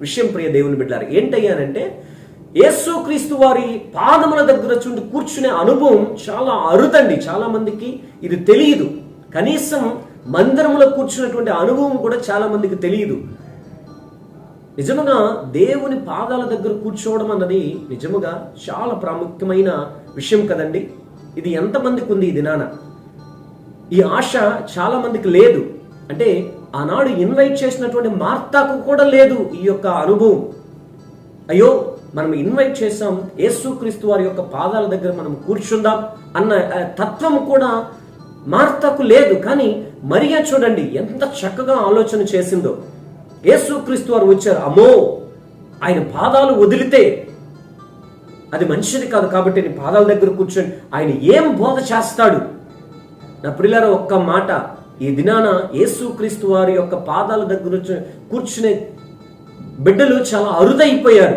విషయం ప్రియ దేవుని బిడ్డారు ఏంటయ్యానంటే యేసుక్రీస్తు వారి పాదముల దగ్గర చుండి కూర్చునే అనుభవం చాలా అరుదండి. చాలా మందికి ఇది తెలియదు. కనీసం మందిరంలో కూర్చున్నటువంటి అనుభవం కూడా చాలా మందికి తెలియదు. నిజముగా దేవుని పాదాల దగ్గర కూర్చోవడం అన్నది నిజముగా చాలా ప్రాముఖ్యమైన విషయం కదండి. ఇది ఎంతమందికి ఉంది ఈ దినాన? ఈ ఆశ చాలా మందికి లేదు. అంటే ఆనాడు ఇన్వైట్ చేసినటువంటి మార్తాకు కూడా లేదు ఈ యొక్క అనుభవం. అయ్యో మనం ఇన్వైట్ చేసాం యేసుక్రీస్తు వారి యొక్క పాదాల దగ్గర మనం కూర్చుందాం అన్న తత్వం కూడా మార్తకు లేదు. కానీ మరియా చూడండి ఎంత చక్కగా ఆలోచన చేసిందో. యేసుక్రీస్తు వారు వచ్చారు అమ్మో ఆయన పాదాలు వదిలితే అది మంచిది కాదు కాబట్టి నీ పాదాల దగ్గర కూర్చొని ఆయన ఏం బోధ చేస్తాడు? నా పిల్లల ఒక్క మాట ఈ దినాన యేసుక్రీస్తు వారి యొక్క పాదాల దగ్గర కూర్చునే బిడ్డలు చాలా అరుదైపోయారు.